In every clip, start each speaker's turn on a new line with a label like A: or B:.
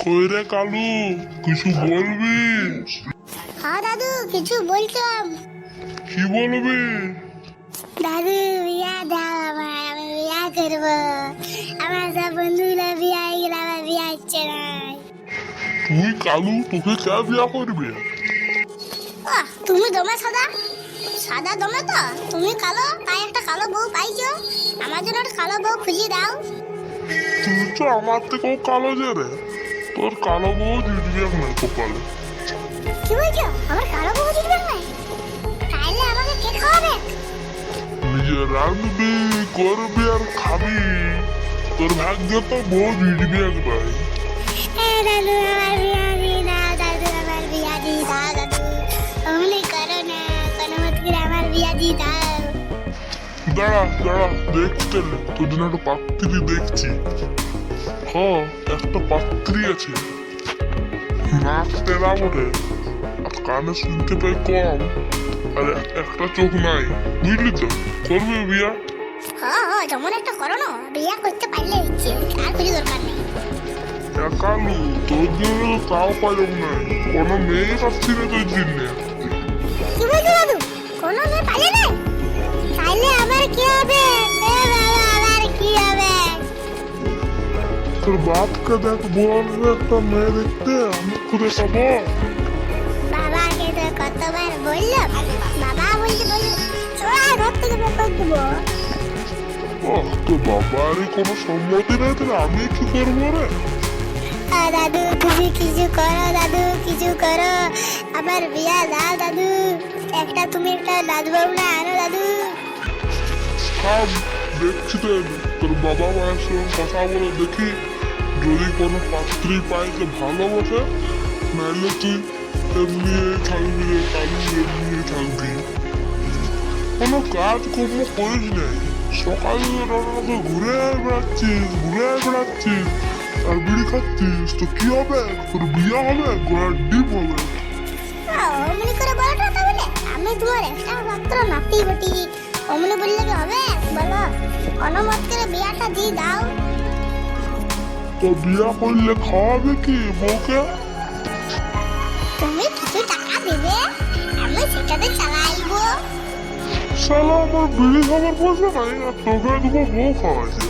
A: কই রে কালু? কিছু বলবি?
B: হ্যাঁ দাদু কিছু বলতাম
A: কি বলবি?
B: দাদু বিয়া দাও আমার আমি বিয়া করব। আমার সব বন্ধুরা বিয়া গেলে আমার বিয়া হচ্ছে না।
A: তুই কালু তোকে কে বিয়া করবে?
B: আহ, তুমি দমে সাদা? সাদা দমে তো? তুমি কালো? তাই একটা কালো বউ পাইছো? আমার জন্য একটা কালো বউ খুঁজে দাও।
A: তুই তো আমার থেকেও কালো যে রে। তোর কালো বউ জুটবে না কপালে
B: কি বলছো? আমার কালো বউ না তাইলে আমাকে কে খাওয়াবে?
A: নিজে রাঁধবি করবি আর খাবি। তোর ভাগ্য তো বউ জুটবে একবার
B: দাদু আমার বিয়া দিয়ে দাদু আমার বিয়া দিয়ে দাদু। অমনি করো না কোনো মত করে আমার বিয়া দিয়ে দাও।
A: দাঁড়া দাঁড়া দেখতে তোর জন্য একটা পাত্রী দেখছি। হ্যাঁ একটা পাত্রী আছে। নাক বটে আর কানে শুনতে পাই কম আর একটা চোখ নাই। বুঝলি তো? করবি বিয়া?
B: হ্যাঁ হ্যাঁ যেমন একটা করো না বিয়া করতে পারলে আর কিছু দরকার নেই।
A: একালু তোর জন্য তাও পাইব নাই কোনো মেয়ে পাচ্ছি না তোর জন্য। তোর বাপকে দেখ বল একটা মেয়ে দেখতে আমি খুঁজে পাবো।
B: বাবাকে তো কতবার বললাম বাবা বলতে বলল চোরা ঘর থেকে বের করে দেবো।
A: তো বাবারই কোনো সম্মতি নেই তাহলে আমি কি করব রে?
B: দাদু তুমি কিছু করো দাদু কিছু করো। আমার বিয়া দাও দাদু। একটা তুমি একটা দাদু বাবু না আনো দাদু।
A: থাম দেখছি তো তোর বাবা মায়ের সঙ্গে কথা বলে দেখি। যদি কোনো পাত্রী পাই তো ভালো বসে নাহলে তুই এমনি থাকবি রে কালু এমনি থাকবি। কোনো কাজ কর্ম করিস নাই সকালে রওনা ঘুরে বেড়াচ্ছিস ঘুরে বেড়াচ্ছিস, আর বিড়ি খাচ্ছিস, তো কি হবে? তোর বিয়ে হবে গোড়ার ডিম হবে।
B: তাহলে আমি তোমার একটা মাত্র নাতি বটি। অমনি বললে কি হবে? বলো অনুমত করে বিয়াটা দিয়ে দাও।
A: তো বিয়ে করলে খাওয়াবে কি বউকে?
B: তুমি কিছু টাকা দেবে আমি সেটাতে চালাইবো।
A: শালা আমার বিড়ি খাবার পয়সা নাই আর তোকে দেবো বউ খাওয়াইছে।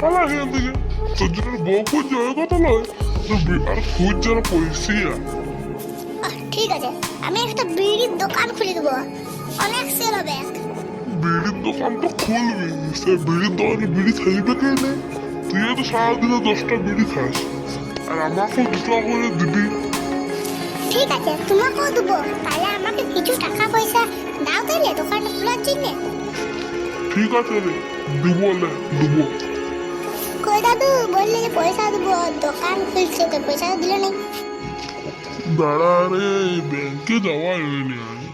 A: তাহলে এখান থেকে। তোর জন্য বউ খুঁজছে ওই কথা নয়। তো বি- আর খুঁজছে না পয়সা
B: ঠিক আছে আমি একটা বিড়ির দোকান খুলে দেবো। অনেক সেল হবে।
A: বিড়ির দোকান তো খুলবি সে বিড়ির দোকানে বিড়ি খাইবে কে নেই তুই তো সারাদিনে দশটা বিড়ি খাস আর আমাকেও দুটো করে দিবি।
B: ঠিক আছে তোমাকেও দেবো। তাহলে আমাকে কিছু টাকা পয়সা দাও তাহলে দোকানটা খোলার জন্য।
A: ঠিক আছে রে দিব লে দিব।
B: কই দাদু বললে যে পয়সা দেবো দোকান খুলছে তো পয়সা দিল
A: দাঁড়া রে ব্যাংকে যাওয়া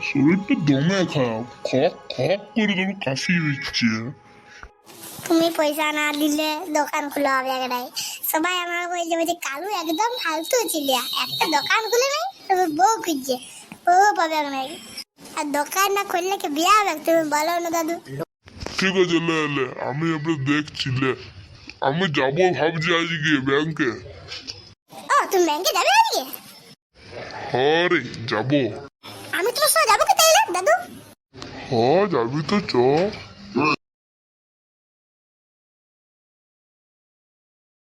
A: শরীরটা দমে খারাপ খক খক করে তোর কাশি হচ্ছে।
B: তুমি পয়সা না দিলে দোকান খোলা হবে একটাই সবাই আমার বলছে বলছে কালু একদম ফালতু ছিলিয়া একটা দোকান খুলে নাই তবে বউ খুঁজছে। বউ পাবে নাই আর দোকান না খুললে কি বিয়া হবে? তুমি বলো না দাদু।
A: ঠিক আছে লে লে আমি এবার দেখছি লে। আমি যাব ভাবছি আজকে ব্যাংকে
B: ও তুমি ব্যাংকে যাবে আজকে?
A: হ্যাঁ রে যাব।
B: আমি তোমার সঙ্গে যাব কি তাইলে দাদু?
A: হ্যাঁ যাবি তো চ।